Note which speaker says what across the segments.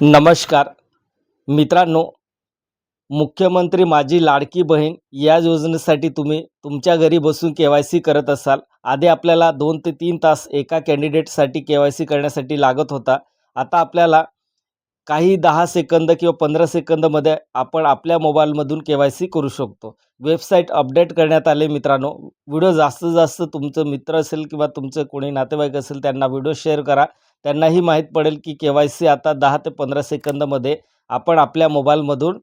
Speaker 1: नमस्कार. मित्रांनो मुख्यमंत्री माझी लाडकी बहीण या योजनेसाठी तुम्ही तुमच्या घरी बसून के वाय सी करत असाल. आधी आपल्याला दोन ते तीन तास एका कॅन्डिडेटसाठी के वाय सी करण्यासाठी लागत होता. आता आपल्याला काही दहा सेकंद किंवा पंधरा सेकंदमध्ये आपण आपल्या मोबाईलमधून के वाय सी करू शकतो. वेबसाईट अपडेट करण्यात आले मित्रांनो. व्हिडिओ जास्तीत जास्त तुमचं मित्र असेल किंवा तुमचं कोणी नातेवाईक असेल त्यांना व्हिडिओ शेअर करा. त्यांनाही माहीत पडेल की के वाय सी आता दहा ते पंधरा सेकंदमध्ये आपण आपल्या मोबाईलमधून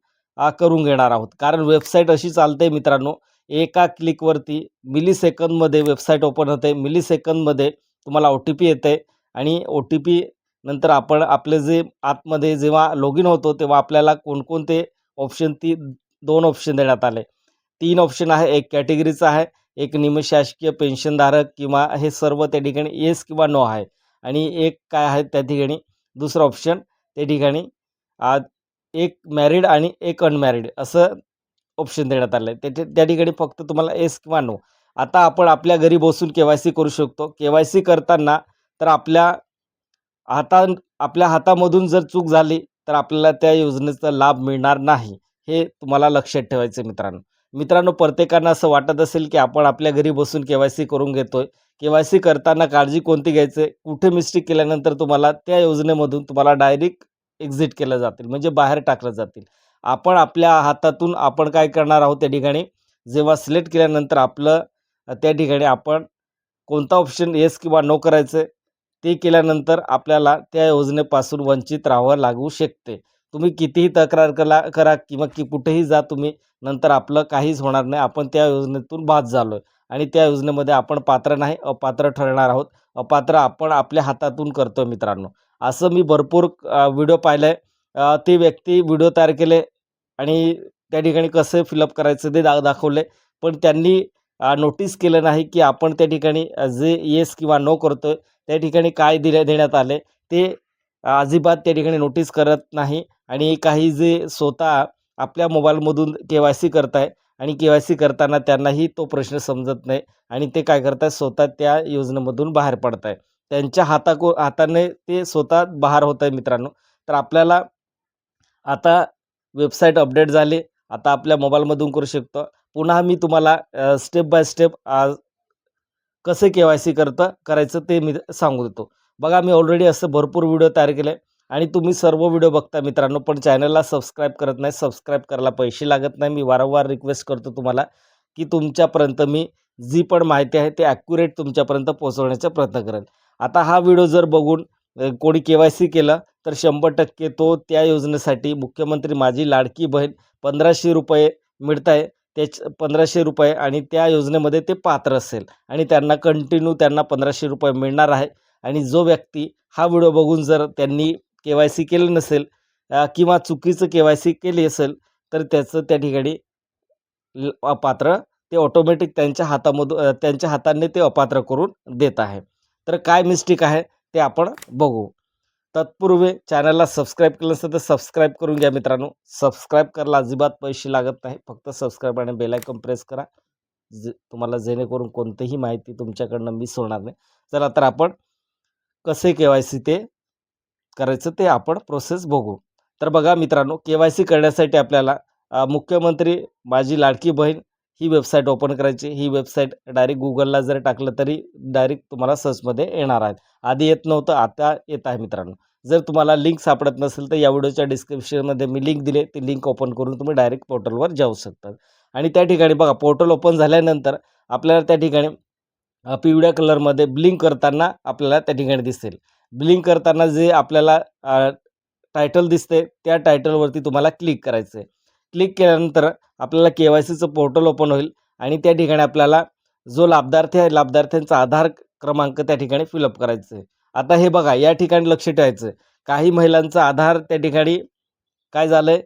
Speaker 1: करून घेणार आहोत. कारण वेबसाईट अशी चालते मित्रांनो एका क्लिकवरती मिली सेकंदमध्ये वेबसाईट ओपन होते. मिली सेकंदमध्ये तुम्हाला ओ टी पी येते आणि ओ टी पी नंतर आपण आपले जे आतमध्ये जेव्हा लॉग इन होतो तेव्हा आपल्याला कोणकोणते ऑप्शन ती दोन ऑप्शन देण्यात आले. तीन ऑप्शन आहे एक कॅटेगरीचं आहे एक निमशासकीय पेन्शनधारक किंवा हे सर्व त्या ठिकाणी येस किंवा नो आहे. आणि एक काय आहे त्या ठिकाणी? दुसरं ऑप्शन त्या ठिकाणी आज एक मॅरिड आणि एक अनमॅरिड असं ऑप्शन देण्यात आलं आहे त्याच्या त्या ठिकाणी फक्त तुम्हाला एस किंवा नो आता आपण आपल्या घरी बसून के वाय सी करू शकतो. के वाय सी करताना तर आपल्या हाता आपल्या हातामधून जर चूक झाली तर आपल्याला त्या योजनेचा लाभ मिळणार नाही. हे तुम्हाला लक्षात ठेवायचं मित्रांनो. मित्रांनो प्रत्येकांना असं वाटत असेल की आपण आपल्या घरी बसून के वाय सी करून घेतोय. के वाय सी करताना काळजी कोणती घ्यायचे? कुठे मिस्टेक केल्यानंतर तुम्हाला त्या योजनेमधून तुम्हाला डायरेक्ट एक्झिट केलं जातील म्हणजे बाहेर टाकलं जातील. आपण आपल्या हातातून आपण काय करणार आहोत त्या ठिकाणी? जेव्हा सिलेक्ट केल्यानंतर आपलं त्या ठिकाणी आपण कोणता ऑप्शन येस किंवा नो करायचं ते केल्यानंतर आपल्याला त्या योजनेपासून वंचित राहावं लागू शकते. तुम्ही कितीही तक्रार करा करा किंवा की कुठेही जा तुम्ही नंतर आपलं काहीच होणार नाही. आपण त्या योजनेतून बाद झालो आहे आणि त्या योजनेमध्ये आपण पात्र नाही अपात्र ठरणार आहोत. अपात्र आपण आपल्या हातातून करतो मित्रांनो. असं मी भरपूर व्हिडिओ पाहिलं आहे ते व्यक्ती व्हिडिओ तयार केले आणि त्या ठिकाणी कसं फिलअप करायचं ते दा दाखवले. पण त्यांनी नोटीस केलं नाही की आपण त्या ठिकाणी जे येस किंवा नो करतो आहे त्या ठिकाणी काय दिले देण्यात आले ते अजिबात त्या ठिकाणी नोटीस करत नाही. आणि काही जे स्वतः आपल्या मोबाईलमधून के वाय सी करत आहे आणि के वाय सी करताना त्यांनाही तो प्रश्न समजत नाही आणि ते काय करताय स्वतः त्या योजनेमधून बाहेर पडत आहे त्यांच्या हाताको हाताने ते स्वतः बाहेर होत आहे मित्रांनो. तर आपल्याला आता वेबसाईट अपडेट झाली. आता आपल्या मोबाईलमधून करू शकतो. पुन्हा मी तुम्हाला स्टेप बाय स्टेप कसं के वाय सी करतं करायचं ते मी सांगू देतो. बघा मी ऑलरेडी असं भरपूर व्हिडिओ तयार केले. आणि तुम्ही सर्व व्हिडिओ बघता मित्रांनो पण चॅनलला सबस्क्राईब करत नाही सबस्क्राईब करायला पैसे लागत नाही. मी वारंवार रिक्वेस्ट करतो तुम्हाला की तुमच्यापर्यंत मी जी पण माहिती आहे ते ॲक्युरेट तुमच्यापर्यंत पोहोचवण्याचा प्रयत्न करेन. आता हा व्हिडिओ जर बघून कोणी के वाय सी केलं तर शंभर टक्के तो त्या योजनेसाठी मुख्यमंत्री माझी लाडकी बहीण पंधराशे रुपये मिळत आहे त्याच पंधराशे रुपये आणि त्या योजनेमध्ये ते पात्र असेल आणि त्यांना कंटिन्यू त्यांना पंधराशे रुपये मिळणार आहे. आणि जो व्यक्ती हा व्हिडिओ बघून जर त्यांनी के वाय सी केलं नसेल किंवा चुकीचं के वाय सी केली असेल तर त्याचं त्या ठिकाणी ल- अपात्र ते ऑटोमॅटिक त्यांच्या हातामधून त्यांच्या हाताने ते अपात्र करून देत आहे. तर काय मिस्टेक आहे ते आपण बघू. तत्पूर्वी चॅनलला सबस्क्राईब केलं नसेल तर सबस्क्राईब करून घ्या मित्रांनो. सबस्क्राईब करायला अजिबात पैसे लागत नाही. फक्त सबस्क्राईब आणि बेलायकन प्रेस करा. जे तुम्हाला जेणेकरून कोणतीही माहिती तुमच्याकडनं मिस होणार नाही. चला तर आपण कसे के वाय सी ते करायचं ते आपण प्रोसेस बघू. तर बघा मित्रांनो के वाय सी करण्यासाठी आपल्याला मुख्यमंत्री माझी लाडकी बहीण ही वेबसाईट ओपन करायची. ही वेबसाईट डायरेक्ट गुगलला जर टाकलं तरी डायरेक्ट तुम्हाला सर्चमध्ये येणार आहेत आधी येत नव्हतं आता येत आहे मित्रांनो. जर तुम्हाला लिंक सापडत नसेल तर या व्हिडिओच्या डिस्क्रिप्शनमध्ये मी लिंक दिले. ती लिंक ओपन करून तुम्ही डायरेक्ट पोर्टलवर जाऊ शकता. आणि त्या ठिकाणी बघा पोर्टल ओपन झाल्यानंतर आपल्याला त्या ठिकाणी पिवळ्या कलरमध्ये ब्लिंक करताना आपल्याला त्या ठिकाणी दिसेल. ब्लिंक करताना जे आपल्याला टायटल दिसते त्या टायटलवरती तुम्हाला क्लिक करायचं आहे क्लिक केल्यानंतर आपल्याला के वाय सीचं पोर्टल ओपन होईल आणि त्या ठिकाणी आपल्याला जो लाभार्थी आहे लाभार्थ्यांचा आधार क्रमांक त्या ठिकाणी फिलअप करायचं आहे आता हे बघा या ठिकाणी लक्ष ठेवायचं काही महिलांचा आधार त्या ठिकाणी काय झालं आहे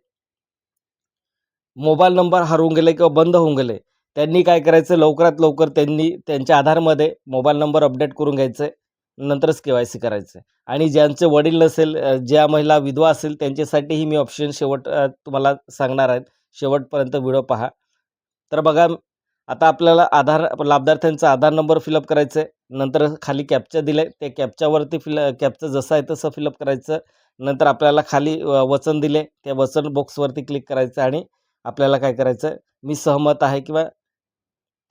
Speaker 1: मोबाईल नंबर हरवून गेले किंवा बंद होऊन गेले. त्यांनी काय करायचं लवकरात लवकर त्यांनी त्यांच्या आधारमध्ये मोबाईल नंबर अपडेट करून घ्यायचं आहे नंतरच के वाय सी करायचं आहे आणि ज्यांचे वडील नसेल ज्या महिला विधवा असेल त्यांच्यासाठीही मी ऑप्शन शेवट तुम्हाला सांगणार आहेत शेवटपर्यंत व्हिडिओ पहा. तर बघा आता आपल्याला आधार लाभार्थ्यांचा आधार नंबर फिलअप करायचं आहे नंतर खाली कॅप्चा दिलं आहे त्या कॅप्च्यावरती फिल कॅपचं जसं आहे तसं फिलअप करायचं. नंतर आपल्याला खाली वचन दिले त्या वचन बॉक्सवरती क्लिक करायचं आणि आपल्याला काय करायचं मी सहमत आहे किंवा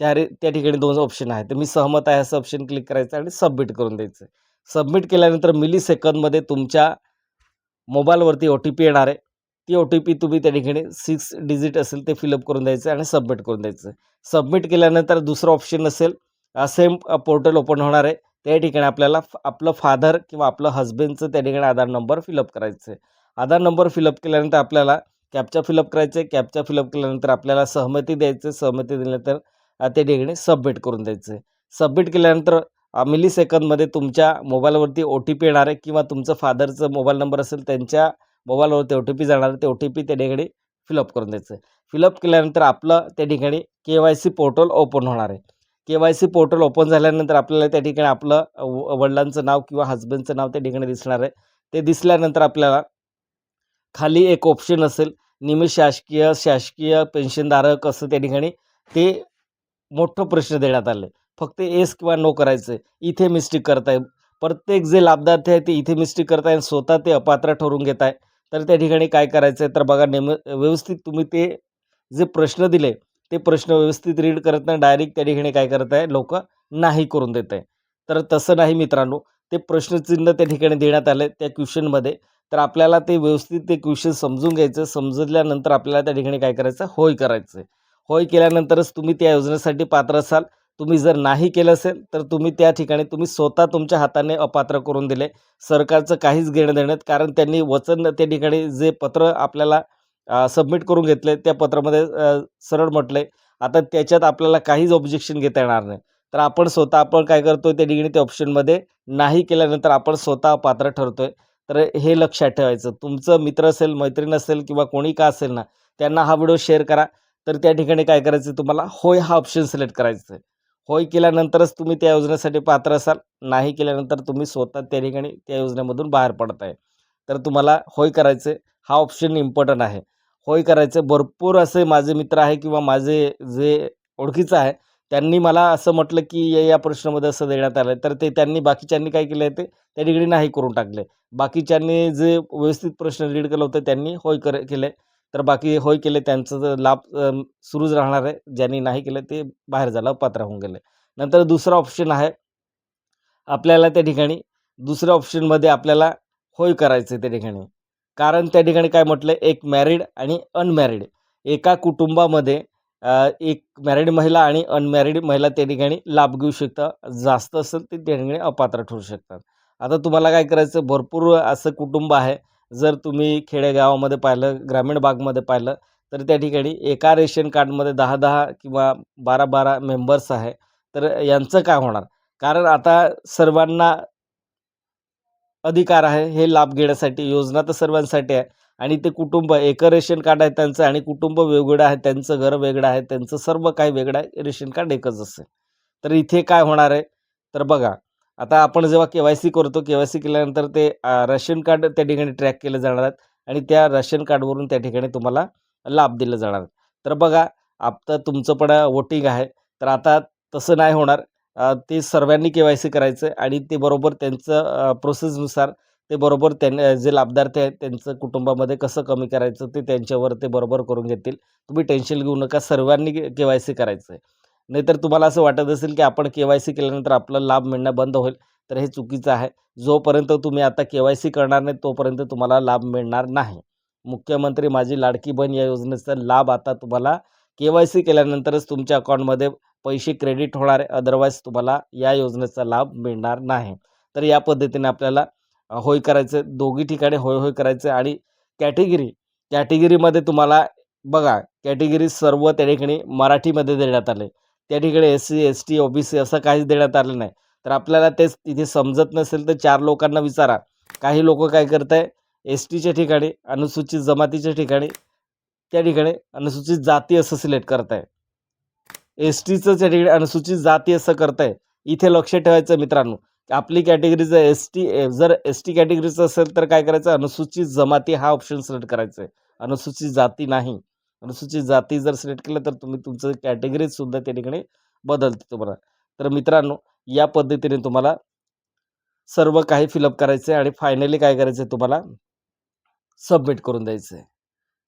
Speaker 1: त्या रे त्या ठिकाणी दोन ऑप्शन आहेत. तर मी सहमत आहे असं ऑप्शन क्लिक करायचं आणि सबमिट करून द्यायचं. सबमिट केल्यानंतर मिली सेकंदमध्ये तुमच्या मोबाईलवरती ओ टी पी येणार आहे. ती ओ टी पी तुम्ही त्या ठिकाणी सिक्स डिजिट असेल ते फिलअप करून द्यायचं आणि सबमिट करून द्यायचं. सबमिट केल्यानंतर दुसरं ऑप्शन असेल सेम पोर्टल ओपन होणार आहे. त्या ठिकाणी आपल्याला फ- आपलं फादर किंवा आपलं हस्बंडचं त्या ठिकाणी आधार नंबर फिलअप करायचं आहे. आधार नंबर फिलअप केल्यानंतर आपल्याला कॅपचा फिलअप करायचं आहे. कॅपचा फिलअप केल्यानंतर आपल्याला सहमती द्यायचं सहमती दिल्यानंतर त्या ठिकाणी सबमिट करून द्यायचं. आहे सबमिट केल्यानंतर मिली सेकंदमध्ये तुमच्या मोबाईलवरती ओ टी पी येणार आहे किंवा तुमचं फादरचं मोबाईल नंबर असेल त्यांच्या मोबाईलवरती ओ टी पी जाणार आहे ते ओ टी पी त्या ठिकाणी फिलअप करून द्यायचं. आहे फिलअप केल्यानंतर आपलं त्या ठिकाणी K Y C portal open होणार आहे. K Y C portal open झाल्यानंतर आपल्याला त्या ठिकाणी आपलं वडिलांचं नाव किंवा हजबंडचं नाव त्या ठिकाणी दिसणार आहे. ते दिसल्यानंतर आपल्याला खाली एक ऑप्शन असेल नियमित शासकीय शासकीय पेन्शनधारक असं त्या ठिकाणी ते मोठं प्रश्न देण्यात आलं. फक्त एस किंवा नो करायचं आहे इथे मिस्टेक करताय. प्रत्येक जे लाभार्थी आहे ते इथे मिस्टेक करताय आणि स्वतः ते अपात्र ठरवून घेत आहे तर त्या ठिकाणी काय करायचं आहे तर बघा नेम व्यवस्थित तुम्ही ते जे प्रश्न दिले ते प्रश्न व्यवस्थित रीड करत नाही. डायरेक्ट त्या ठिकाणी काय करत आहे लोक नाही करून देत आहे तर तसं नाही मित्रांनो. ते प्रश्नचिन्ह त्या ठिकाणी देण्यात आले त्या क्वेश्चनमध्ये तर आपल्याला ते व्यवस्थित ते क्वेश्चन समजून घ्यायचं. समजल्यानंतर आपल्याला त्या ठिकाणी काय करायचं? होय करायचं होय केल्यानंतरच तुम्ही त्या योजनेसाठी पात्र असाल. तुम्ही जर नाही केलं असेल तर तुम्ही त्या ठिकाणी तुम्ही स्वतः तुमच्या हाताने अपात्र करून दिले. सरकारचं काहीच घेणं देण्यात कारण त्यांनी वचन त्या ठिकाणी जे पत्र आपल्याला सबमिट करून घेतले त्या पत्रामध्ये सरळ म्हटले आता त्याच्यात आपल्याला काहीच ऑब्जेक्शन घेता येणार नाही. तर आपण स्वतः आपण काय करतोय त्या ठिकाणी त्या ऑप्शनमध्ये नाही केल्यानंतर आपण स्वतः पात्र ठरतोय. तर हे लक्षात ठेवायचं. तुमचं मित्र असेल मैत्रीण असेल किंवा कोणी का असेल ना त्यांना हा व्हिडिओ शेअर करा. तर त्या ठिकाणी काय करायचं तुम्हाला? होय हा ऑप्शन सिलेक्ट करायचं आहे होय केल्यानंतरच तुम्ही त्या योजनेसाठी पात्र असाल. नाही केल्यानंतर तुम्ही स्वतः त्या ठिकाणी त्या योजनेमधून बाहेर पडताय. तर तुम्हाला होय करायचं आहे हा ऑप्शन इम्पॉर्टंट आहे. होय करायचं भरपूर असे माझे मित्र आहे किंवा माझे जे ओळखीचं आहे त्यांनी मला असं म्हटलं की या या प्रश्नामध्ये असं देण्यात आलं तर ते त्यांनी बाकीच्यांनी काय केलं ते त्या ठिकाणी नाही करून टाकले. बाकीच्यांनी जे व्यवस्थित प्रश्न रीड केलं होतं त्यांनी होय कर केले तर बाकी होय केले त्यांचं जर लाभ सुरूच राहणार आहे. ज्यांनी नाही केलं ते बाहेर झालं पात्र होऊन गेले. नंतर दुसरा ऑप्शन आहे आपल्याला त्या ठिकाणी दुसऱ्या ऑप्शनमध्ये आपल्याला होय करायचं आहे त्या ठिकाणी. कारण त्या ठिकाणी काय म्हटलं एक मॅरिड आणि अनमॅरिड एका कुटुंबामध्ये एक मॅरिड महिला आणि अनमॅरिड महिला त्या ठिकाणी लाभ घेऊ शकतात. जास्त असेल ते त्या ठिकाणी अपात्र ठरू शकतात. आता तुम्हाला काय करायचं भरपूर असं कुटुंब आहे जर तुम्ही खेडेगावामध्ये पाहिलं ग्रामीण भागमध्ये पाहिलं तर त्या ठिकाणी एका रेशन कार्डमध्ये दहा दहा किंवा बारा बारा मेंबर्स आहे. तर यांचं काय होणार? कारण आता सर्वांना अधिकार आहे हे लाभ घेण्यासाठी योजना तर सर्वांसाठी आहे. आणि ते कुटुंब एकं रेशन कार्ड आहे त्यांचं आणि कुटुंब वेगवेगळं आहे त्यांचं घर वेगळं आहे त्यांचं सर्व काही वेगळं आहे रेशन कार्ड एकच असेल. तर इथे काय होणार आहे? तर बघा आता आपण जेव्हा के वाय सी करतो के वाय सी केल्यानंतर ते राशन रेशन कार्ड त्या ठिकाणी ट्रॅक केलं जाणार आहेत आणि त्या रेशन कार्डवरून त्या ठिकाणी तुम्हाला लाभ दिला जाणार तर बघा आता तुमचं पण वोटिंग आहे तर आता तसं नाही होणार. ते सर्वांनी के वाय सी करायचं आणि ते बरोबर त्यांचं प्रोसेसनुसार ते बरोबर त्यां जे लाभार्थी आहेत त्यांचं कुटुंबामध्ये कसं कमी करायचं ते त्यांच्यावर ते बरोबर करून घेतील. तुम्ही टेन्शन घेऊ नका सर्वांनी के वाय सी करायचं आहे. नाहीतर तुम्हाला असं वाटत असेल की आपण के वाय सी केल्यानंतर आपला लाभ मिळणं बंद होईल तर हे चुकीचं आहे. जोपर्यंत तुम्ही आता के वाय सी करणार नाही तोपर्यंत तुम्हाला लाभ मिळणार नाही. मुख्यमंत्री माझी लाडकी बहीण या योजनेचा लाभ आता तुम्हाला के वाय सी केल्यानंतरच तुमच्या अकाउंटमध्ये पैसे क्रेडिट होणार आहे. अदरवाईज तुम्हाला या योजनेचा लाभ मिळणार नाही. तर या पद्धतीने आपल्याला होय करायचं दोघी ठिकाणी होय होय करायचं आणि कॅटेगरी कॅटेगरीमध्ये तुम्हाला बघा कॅटेगरी सर्व त्या ठिकाणी मराठीमध्ये देण्यात आले. त्या ठिकाणी S C S T O B C असं काहीच देण्यात आलं नाही. तर आपल्याला तेच तिथे समजत नसेल तर चार लोकांना विचारा. काही लोक काय करत आहे एस टीच्या ठिकाणी अनुसूचित जमातीच्या ठिकाणी त्या ठिकाणी अनुसूचित जाती असं सिलेक्ट करत आहे एस टीचं त्या ठिकाणी अनुसूचित जाती असं करत आहे इथे लक्ष ठेवायचं मित्रांनो. आपली कॅटेगरी जर एस टी जर एस टी कॅटेगरीचं असेल तर काय करायचं? अनुसूचित जमाती हा ऑप्शन सिलेक्ट करायचा आहे अनुसूचित जाती नाही. अनुसूचित जाती जर सिलेक्ट केलं तर तुम्ही तुमचं कॅटेगरीज सुद्धा त्या ठिकाणी बदलते तुम्हाला. तर मित्रांनो या पद्धतीने तुम्हाला सर्व काही फिलअप करायचं आहे आणि फायनली काय करायचं आहे तुम्हाला? सबमिट करून द्यायचं आहे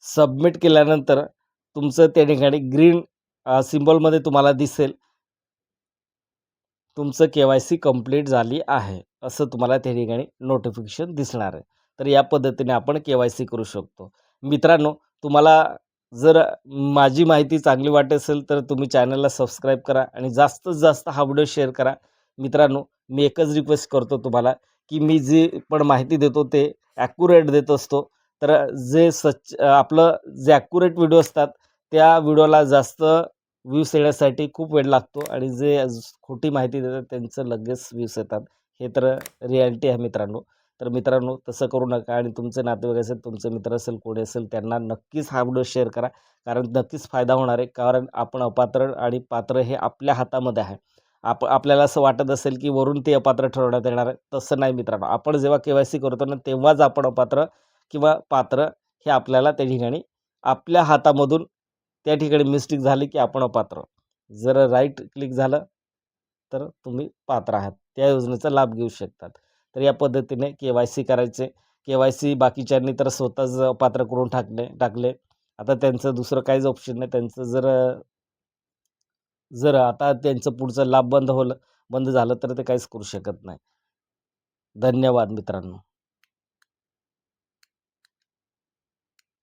Speaker 1: सबमिट केल्यानंतर तुमचं त्या ठिकाणी ग्रीन सिम्बॉलमध्ये तुम्हाला दिसेल. तुमचं के वाय सी कंप्लीट झाली आहे असं तुम्हाला त्या ठिकाणी नोटिफिकेशन दिसणार आहे. तर या पद्धतीने आपण के वाय सी करू शकतो. मित्रांनो तुम्हाला जर माझी माहिती चांगली वाटत असेल तर तुम्ही चॅनलला सबस्क्राईब करा आणि जास्तीत जास्त हा व्हिडिओ शेअर करा. मित्रांनो मी एकच रिक्वेस्ट करतो तुम्हाला की मी जी पण माहिती देतो ते ॲक्युरेट देत असतो. तर जे सच आपलं जे ॲक्युरेट व्हिडिओ असतात त्या व्हिडिओला जास्त व्ह्यूज येण्यासाठी खूप वेळ लागतो आणि जे खोटी माहिती देतात त्यांचं लगेच व्ह्यूज येतात. हे तर रिॲलिटी आहे मित्रांनो. तर मित्रांनो तसं करू नका आणि तुमचे नातेवाईक असेल तुमचे मित्र असेल कोणी असेल त्यांना नक्कीच हा व्हिडिओ शेअर करा. कारण नक्कीच फायदा होणार आहे. कारण आपण अपात्र आणि पात्र हे आपल्या हातामध्ये आहे. आप आपल्याला असं वाटत असेल की वरून ते अपात्र ठरवण्यात येणार आहे. तसं नाही मित्रांनो. आपण जेव्हा के वाय सी करतो ना तेव्हाच आपण अपात्र किंवा पात्र हे आपल्याला त्या ठिकाणी आपल्या हातामधून त्या ठिकाणी मिस्टेक झाली की आपण अपात्र. जर राईट क्लिक झालं तर तुम्ही पात्र आहात. त्या योजनेचा लाभ घेऊ शकतात. तर या पद्धतीने के वाय सी करायचे. के वाय सी बाकीच्यांनी तर स्वतःच पात्र करून टाकले टाकले. आता त्यांचं दुसरं काहीच ऑप्शन नाही. त्यांचं जर जर आता त्यांचं पुढचं लाभ बंद होलं बंद झालं तर ते काहीच करू शकत नाही. धन्यवाद मित्रांनो.